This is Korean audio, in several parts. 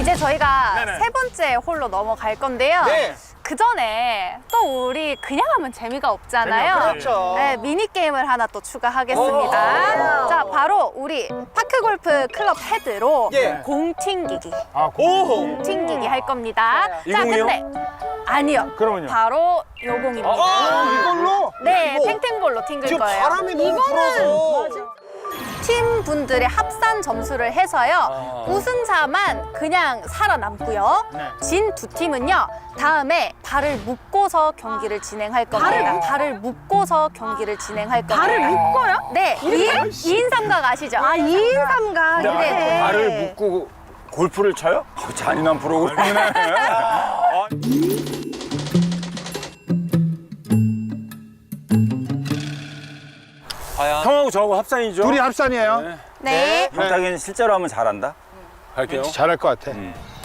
이제 저희가 네네. 세 번째 홀로 넘어갈 건데요. 네. 그 전에 또 우리 그냥 하면 재미가 없잖아요. 그렇죠. 네, 미니 게임을 하나 또 추가하겠습니다. 자, 바로 우리 파크 골프 클럽 헤드로 예. 공 튕기기, 아, 고. 공 튕기기 할 겁니다. 이 자, 공이요? 근데 아니요. 그러면요? 바로 요 공입니다. 아, 이걸로? 네, 이거. 탱탱볼로 튕길 지금 거예요. 바람이 너무 불어서. 팀 분들의 합산 점수를 해서요 우승자만 그냥 살아남고요 네. 진두 팀은요 다음에 발을 묶고서 경기를 진행할 겁니다 발을 묶고서 경기를 진행할 겁니다 발을 묶어요? 네 2인, 2인 삼각 아시죠? 아 2인 삼각 네. 발을 묶고 골프를 쳐요? 어, 잔인한 프로그램이네. 아, 형하고 저하고 합산이죠? 둘이 합산이에요. 네. 네. 박탁이는 실제로 하면 잘한다. 할게요. 잘할 것 같아.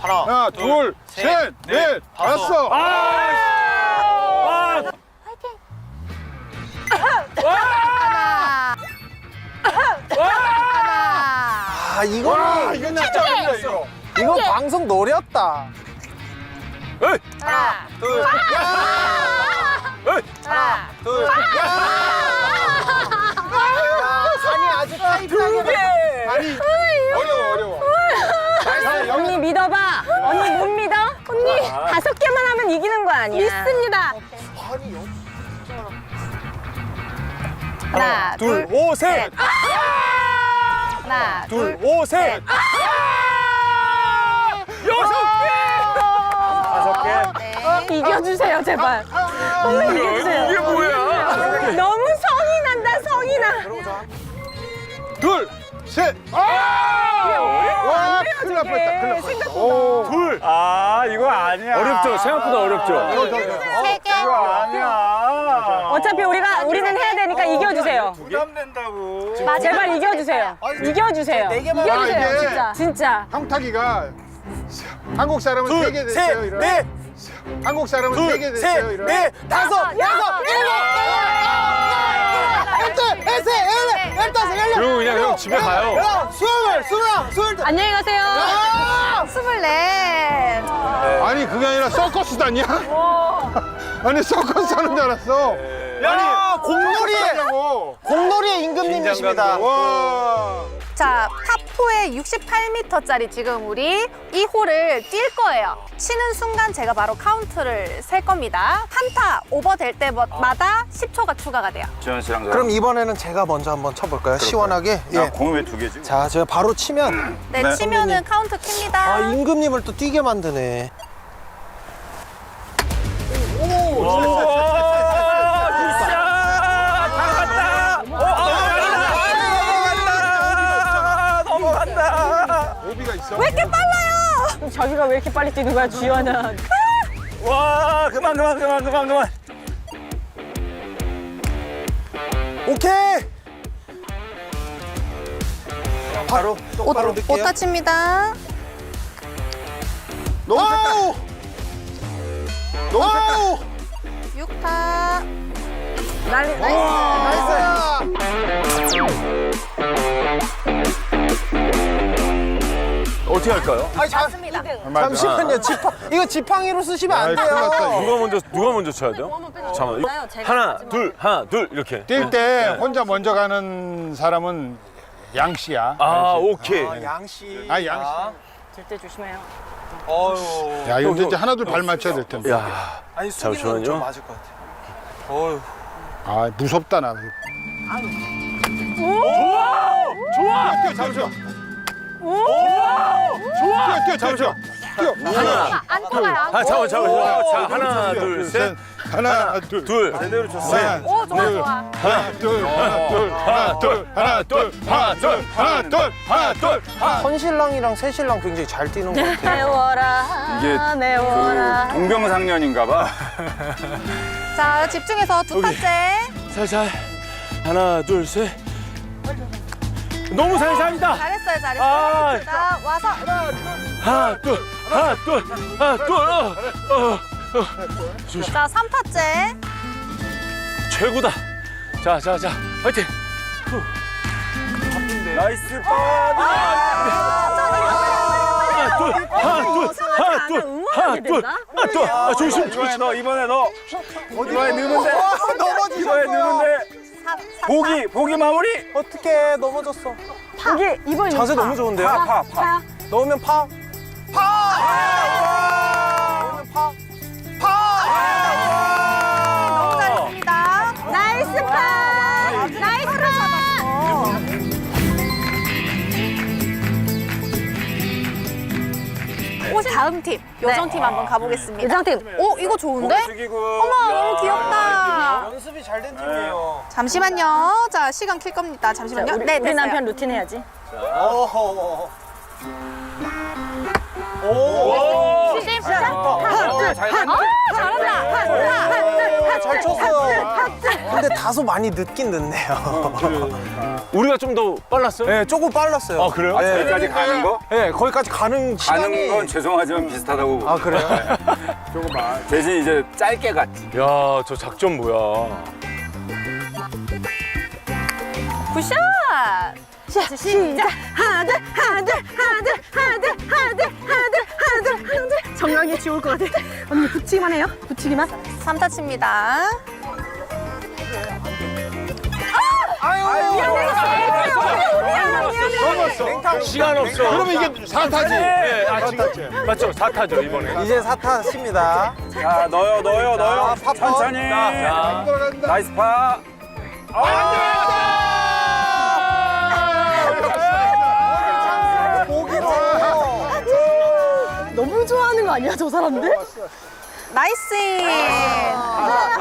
하나, 하나, 둘, 셋, 넷, 다섯. 아! 아 이거 와, 이건 진짜 이거. 이거 방송 노렸다. 에이! 하나 둘! 하나 둘, 야. 야, 산이 아주 타이트하게. 아니, 어려워, 어려워. 언니 믿어봐. 언니 못 믿어? 언니 다섯 개만 하면 이기는 거 아니야? 믿습니다. 아니 여기 하나 둘, 둘 오, 셋! 하나 둘, 오, 셋! 여섯 개! 다섯 개? 네. 이겨주세요 제발. 언니 이겨주세요. 이게 뭐야? 너무 성이 난다 성이 나. 둘, 셋. 와, 큰일 날 뻔했다, 큰일 날 뻔했다. 오. 둘! 아, 이거 아니야. 어렵죠? 생각보다 어렵죠? 더, 더, 더. 세 개. 이거 아니야. 어차피 우리가 우리는 해야 되니까 이겨주세요. 부담된다고. 제발 이겨주세요. 이겨주세요. 네 개만 아, 이겨주세요 이게 진짜. 진짜. 형탁이가 한국 사람은 세개 둘, 됐어요. 셋, 이런. 넷, 한국 사람은 세개 둘, 됐어요. 셋, 이런. 넷, 다섯, 여섯, 일곱, 여덟, 열둘, 열셋, 열넷, 열다섯, 열여섯. 그리고 그냥 형 집에 가요. 야, 스물, 스물하나, 스물둘. 안녕히 가세요. 아! 스물넷 아니, 그게 아니라 서커스 다냐? 아니, 서커스 하는 줄 알았어. 야, 공놀이에, 하냐고. 공놀이에 임금님이십니다. 와. 자, 파4의 68m짜리 지금 우리 이 홀을 뛸 거예요. 치는 순간 제가 바로 카운트를 셀 겁니다. 한타 오버 될 때마다 10초가 추가가 돼요. 지현 씨랑 그럼 이번에는 제가 먼저 한번 쳐볼까요? 시원하게. 야, 예. 공이 왜 두 개지? 자, 제가 바로 치면 네, 네. 치면은 카운트 킵니다. 아, 임금님을 또 뛰게 만드네. 오 자기가 왜 이렇게 빨리 뛰는 거야 주연아? 와, 그만, 그만, 그만, 그만, 그만. 오케이. 바로 옷, 똑바로 옷 넣을게요. 다칩니다. 너무. 아우! 너무 셌다. 아우! 6타. 난리 나이스! 어떻게 할까요? 아니, 잠, 맞아. 잠시만요. 지팡, 이거 지팡이로 쓰시면 안 돼요. 누가 먼저 누가 먼저 쳐야 돼요? 잠깐만. 하나, 둘, 하나, 둘 이렇게. 뛸 때 혼자 먼저 가는 사람은 양 씨야. 아, 오케이. 아, 양씨. 아, 양 절대 조심해요. 어휴. 야, 이거 이제 하나 둘 발 맞춰야 될 텐데. 야, 아니, 잠시만요. 좀 맞을 것 같아요. 어휴. 아, 무섭다, 나. 좋아. 뛰어, 잡 으셔. 뛰어, 뛰어, 잡으셔. 뛰어. 하나, 안고 가요. 아, 잠깐, 잠깐. 자, 하나, 둘, 셋. 하나, 둘. 둘. 제대로 쳤어. 하나, 오, 좋아, 좋아. 하나, 둘, 하나, 둘, 하나, 둘, 하나, 둘, 하나, 둘, 하나, 둘, 하나, 둘, 하나. 헌신랑이랑 새신랑 굉장히 잘 뛰는 것 같아요. 매워라. 이게 매워라. 그 동병상련인가 봐. 자, 집중해서 두 타째. 살살. 하나, 둘, 셋. 너무 살살이다. 잘했어요, 잘했어요. 아. 자, 와서. 하나, 둘, 하나, 둘, 하나, 둘. 어, 어, 어. 자, 3타째. 최고다. 자, 자, 자, 화이팅. 나이스 파. 하나, 둘, 하나, 둘, 하나, 둘, 하나, 둘. 아, 조심, 이번에 조심. 너 이번에 너 이번에 넣으면 돼 이번에 넘어지셨어요. 넣으면 돼 보기 보기 마무리 어떻게 넘어졌어? 이게 이번 자세 너무 좋은데요? 파 파파 넣으면 파. 파! 넣으면 파. 너무 잘했습니다. 나이스 파. 나이스 파. 오, 다음 팀 요정팀 한번 가보겠습니다. 요정팀. 오 이거 좋은데? 숙이고 어머 너무 귀엽다. 연습이 잘 된 팀이에요. 잠시만요. 자 시간 킬 겁니다. 잠시만요. 우리, 네 우리 됐어요. 남편 루틴 해야지. 어허. 오. 오 시작. 시작. 어, 잘 됐네 잘한다. 잘 쳤어요. 근데 다소 많이 늦긴 늦네요. 우리가 좀 더 빨랐어? 네, 조금 빨랐어요. 아, 그래요? 아, 저기까지 가는 거 네, 거기까지 가는 시간이. 가는 건 죄송하지만 비슷하다고 아, 그래요? 조금만 대신 이제 짧게 갔지 야, 저 작전 뭐야? 굿샷. 자, 시작. 하나, 둘, 하나, 둘, 하나, 둘, 하나, 둘, 하나, 둘, 하나, 둘, 하나, 둘, 하나, 둘. 정강이 지울 것 같아. 언니 붙이기만 해요. 붙이기만. 3타치입니다. 시간 없어. 그러면 이게 4타지 네, 아, 지금 맞죠? 4타죠, 이번에. 이제 사타십니다. 자 넣어요 넣어요 넣어요 자, 파, 파. 천천히 자, 나이스 파 보기로. 아니야, 저 사람들? 나이스.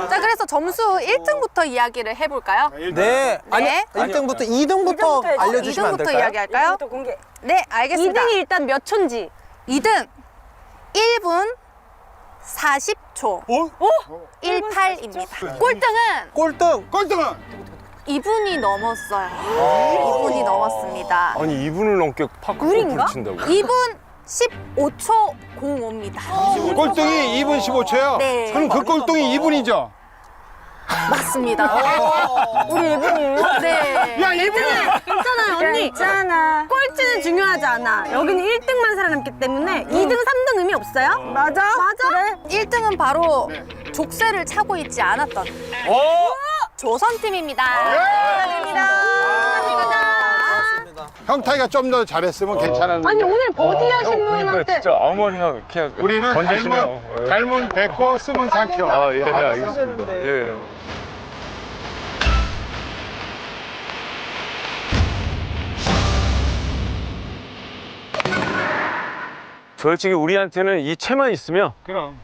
자 그래서 점수 1등부터 이야기를 해볼까요? 네. 아니, 네. 1등부터 2등부터 해야지. 알려주시면 안 2등부터 될까요? 이야기할까요? 또 공개. 네 알겠습니다. 2등이 일단 몇 초인지. 2등 1분 40초 어? 18입니다. 꼴등은 꼴등. 꼴등은 2분이 넘었어요. 2분이 넘었습니다. 아니, 2분을 넘게 파크? 골프를 친다고. 2분 15초 05입니다. 꼴등이 2분 15초요? 네. 그럼 그 꼴등이 2분이죠? 맞습니다. 우리 1분이에요. 네. 야, 2분이! 괜찮아요, 언니. 괜찮아. 꼴찌는 중요하지 않아. 여기는 1등만 살아남기 때문에 2등, 3등 의미 없어요? 맞아. 맞아. 그래. 1등은 바로 족쇄를 차고 있지 않았던 조선팀입니다. 축하드립니다. 형타이가 좀 더 잘했으면 괜찮았는데. 아니, 오늘 버디 하신 그러니까 분한테. 진짜 어머니가 그냥 우리는. 닮은, 닮은 100호, 쓰면 3kg. 아, 예, 네, 알겠습니다. 예. 솔직히 우리한테는 이 채만 있으면 그럼.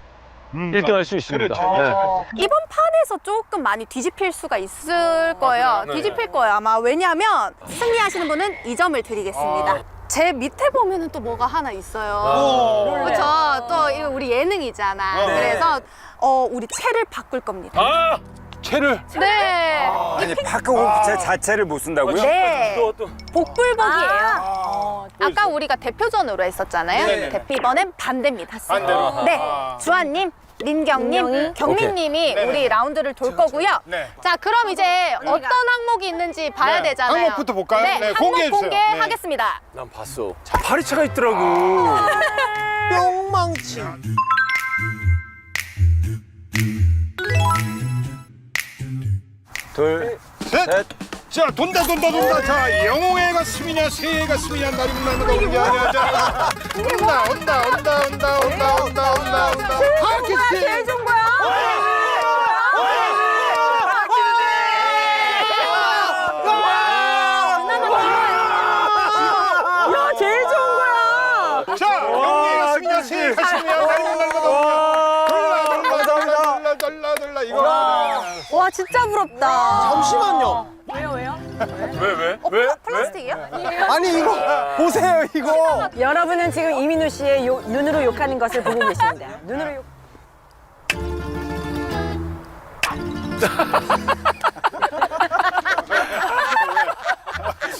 1등 할 수 있습니다. 그렇죠. 네. 이번 판에서 조금 많이 뒤집힐 수가 있을 거예요. 뒤집힐 거예요. 아마 왜냐하면 승리하시는 분은 이점을 드리겠습니다. 제 밑에 보면은 또 뭐가 하나 있어요. 그렇죠. 또 이거 우리 예능이잖아. 그래서 어 우리 채를 바꿀 겁니다. 아! 채를. 네. 아니 파크 골프 제 자체를 못 쓴다고요? 네. 또, 또. 복불복이에요. 아까 우리가 대표전으로 했었잖아요. 대- 이번엔 반대입니다. 반대로. 네. 주한님, 민경님, 경민님이 우리 라운드를 돌 거고요. 네. 자, 그럼 이제 어떤 항목이 있는지 봐야 네. 되잖아요. 항목부터 볼까요? 네, 네, 항목 공개해 주세요. 공개하겠습니다. 난 봤어. 파리차가 있더라고. 뿅망치. 둘 셋. 자, 돈다, 돈다, 돈다. 자, 영웅의 가슴이냐, 새의 가슴이냐, 나를 만나는 게 아니야. 자, 온다, 온다, 온다, 온다, 온다, 온다, 온다, 온다. 하키스팅. 제일 좋은 거야. 야, 제일 좋은 거야. 자, 영웅의 가슴이냐, 새의 가슴이냐, 만나는 게 아니야. 돌라, 이거. 와, 진짜 부럽다. 잠시만요. 왜요, 왜요? 왜, 왜? 왜? 플라스틱이요? 아니, 이거 보세요, 이거. 여러분은 지금 이민우 씨의 요- 눈으로 욕하는 것을 보고 계십니다. 눈으로 욕.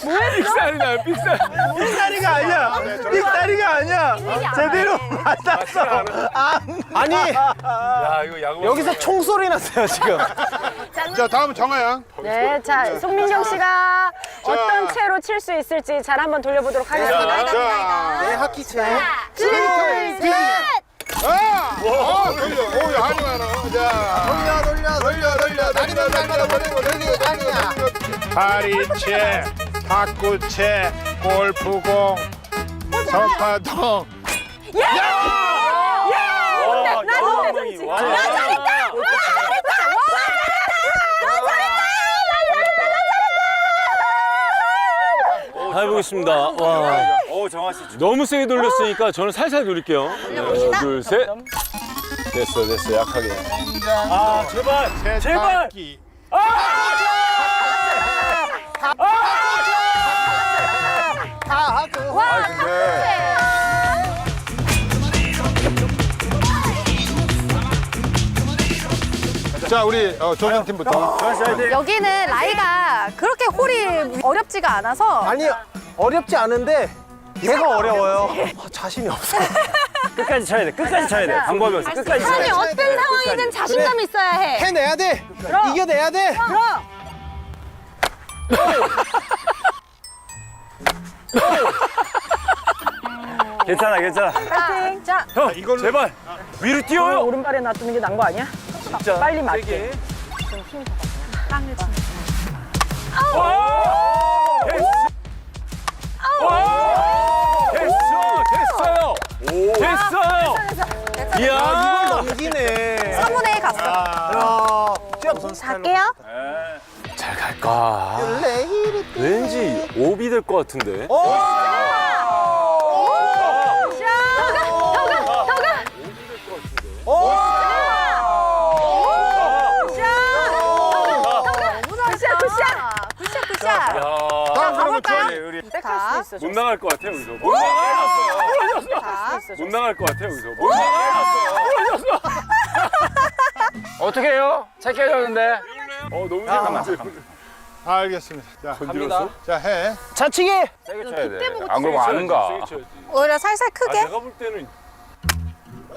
삑사리나요 삑사리 삑사리가 아니야. 삑사리가 아니야. 제대로 맞았어. 아, 아니 야 이거 야구 여기서 총소리 났어요 지금. 자 다음 정하야. 네, 자 송민경 씨가 어떤 채로 칠 수 있을지 잘 한번 돌려보도록 하겠습니다. 자, 내 학기채. 스트레이트. 아, 어, 돌려. 오, 야, 한이 많아. 자, 돌려, 돌려, 돌려, 돌려. 다리 돌려, 다리 돌려, 다리 돌려, 다리 돌려. 다리채. 탁구채, 골프공, 석화동. 다 해보겠습니다. 와. 오 정아 씨. 너무 세게 돌렸으니까 저는 살살 돌릴게요. 하나, 둘, 셋. 됐어, 됐어. 약하게. 아 제발 제발. 세탁 자 우리 어, 조명 팀부터. 화이팅. 여기는 라이가 그렇게 홀이 어렵지가 않아서 아니 어렵지 않은데 얘가 어려워요. 아, 자신이 없어. 끝까지 쳐야 돼. 끝까지 쳐야 돼. 방법이 없어. 끝까지 쳐야 돼. 어떤 상황이든 자신감 있어야 해. 해내야 돼. 이겨내야 돼. 괜찮아 괜찮아. 파이팅. 자, 형, 제발. 위로 뛰어요. 오른발에 놔두는 게 나은 거 아니야? 진짜. 빨리 맞게. 세게. 됐어, 됐어요. 됐어요. 이야, 이걸 넘기네. 3분의 1 갔어. 야, 뛰어서 갈게요. 잘 갈까? 왠지 오비 될 것 같은데. 굿샷, 굿샷. 굿샷, 굿샷. 야, 자, 못 나갈 것 같아 여기서. 못 나갈 자. 못 나갈 것 같아 여기서. 못 나갈 어떻게 해요? 체크해줬는데. 어 너무 잠깐만. 알겠습니다. 자, 건드렸어? 자 해. 자치기. 세게 쳐야 돼. 안 그러면 아는가. 오히려 살살 아, 크게. 내가 볼 때는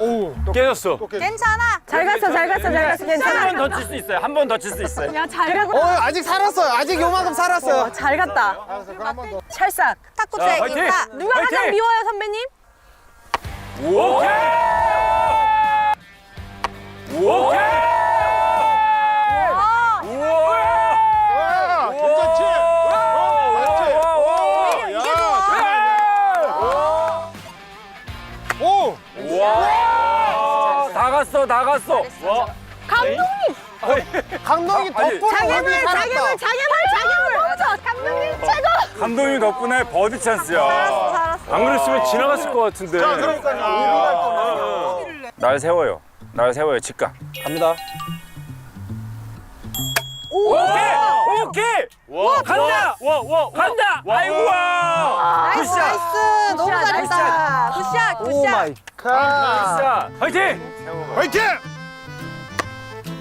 오, 또 깨졌어. 또 깨. 괜찮아. 잘 갔어, 잘 갔어, 잘 갔어. 괜찮아. 한번 더 칠 수 있어요. 한 번 더 칠 수 있어요. 야, 잘 갔다. 어, 아직 살았어요. 아직 요만큼 살았어요. 어, 잘 갔다. 알았어, 그럼 한번 더. 찰싹. 자, 탁구채 화이팅! 인사. 누가 화이팅! 가장 미워요, 선배님? 오케이. 오케이. 다 갔어, 다 갔어. 와. 감독이 아니, 덕분에 살았다. 장애물, 장애물, 장애물 멈춰. 감독님 최고. 감독님 덕분에 버디 찬스야. 살았어. 안 그랬으면 지나갔을 것 같은데. 아, 날 세워요. 날 세워요. 직각. 갑니다. 오케이. 오케이. 와, 간다! 와, 와, 와. 간다. 와. 아이고야. 나이스, 굿샷. 나이스. 너무 굿샷, 잘했다. 굿샷, 오 굿샷. 마이 갓. 자, 화이팅! 화이팅!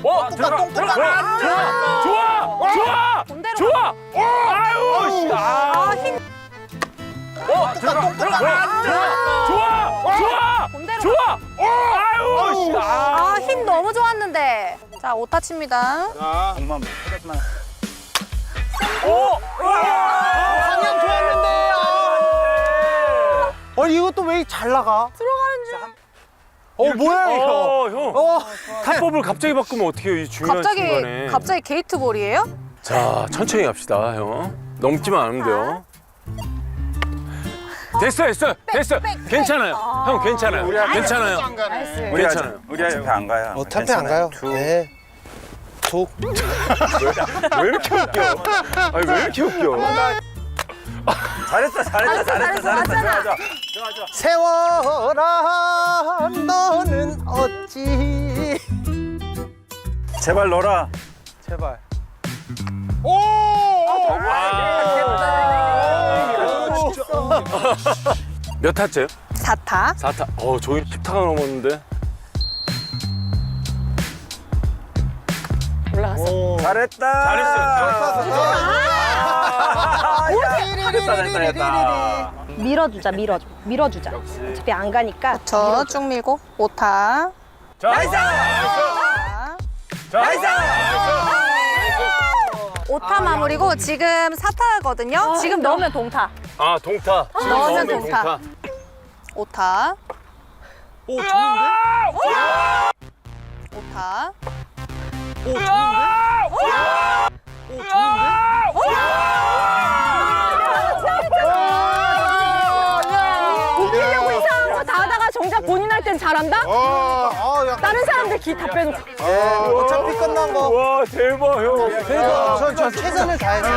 어, 들어가, 들어가. 좋아, 좋아, 좋아, 본대로 좋아. 아유, 씨. 아, 아, 힘. 어, 들어가, 들어가. 좋아, 좋아, 본대로. 좋아. 아유, 씨. 아. 아, 힘 너무 좋았는데. 자, 오타 칩니다. 자, 공만 헤드만. 오, 방향 좋았는데. 아. 어, 이것도 왜 잘 나가? 어, 뭐야 이거? 어, 형. 어, 타법을 갑자기 바꾸면 어떻게요? 이 중요한 갑자기, 순간에. 갑자기 게이트볼이에요? 자, 천천히 갑시다, 형. 넘기만 않으면 돼요. 됐어, 됐어, 됐어. 괜찮아요. 형, 괜찮아요. 괜찮아요. 안 가네. 우리 괜찮아요. 아직 우리 아직 배안 가요. 어, 탑에 안 가요. 네. 툭. 왜 이렇게 웃겨? 아니, 왜 이렇게 웃겨? 잘했어, 잘했어, 잘했어, 잘했어. 맞잖아. 세워라 너는 어찌 제발 넣어라. 제발 오! 오! 몇 타째요? 4타. 4타. 어, 저기 10타가 넘었는데. 잘했다. 잘했어요. 잘했다, 잘했다, 잘했다. 밀어주자, 밀어줘. 밀어주자. 어차피 안 가니까. 저쭉 밀고 5타. 자, 나이스! 자, 나이스! 5타 마무리고 지금 4타거든요. 지금 넣으면 넣으면 동타. 아, 동타. 넣으면 동타. 5타. 오 좋은데? 5타. 오 좋은데? 본인 할 땐 잘한다? 어, 아, 야, 다른 사람들 기 답변 예, 어차피 끝난 거. 와 대박 형. 그러니까 전, 전 최선을 다해서.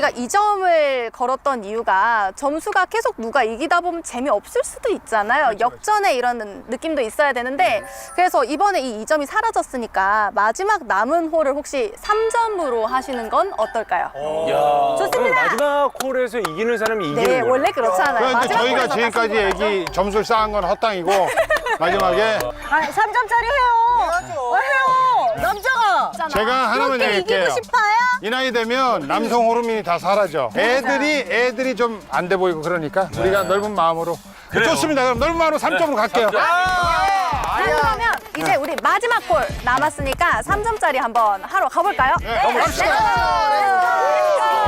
우리가 이 점을 걸었던 이유가 점수가 계속 누가 이기다 보면 재미없을 수도 있잖아요. 역전의 이런 느낌도 있어야 되는데 그래서 이번에 이 2점이 사라졌으니까 마지막 남은 홀을 혹시 3점으로 하시는 건 어떨까요? 야. 좋습니다. 마지막 홀에서 이기는 사람이 이기는 네, 거야. 원래 그렇잖아요. 그런데 마지막 저희가 홀에서 지금까지. 얘기 점수를 쌓은 건 헛당이고 마지막에 아 3점짜리 해요 해야죠. 어, 해요 남자가 제가 하나만 이렇게 얘기할게요. 이기고 싶어요? 이 나이 되면 남성 호르몬이 다 사라져. 애들이 애들이 좀 안 돼 보이고 그러니까 우리가 넓은 마음으로 그래요. 좋습니다. 그럼 넓은 마음으로 3점으로 갈게요. 자, 그러면 이제 우리 마지막 홀 남았으니까 3점짜리 한번 하러 가볼까요? 네, 갑시다. 렛츠고!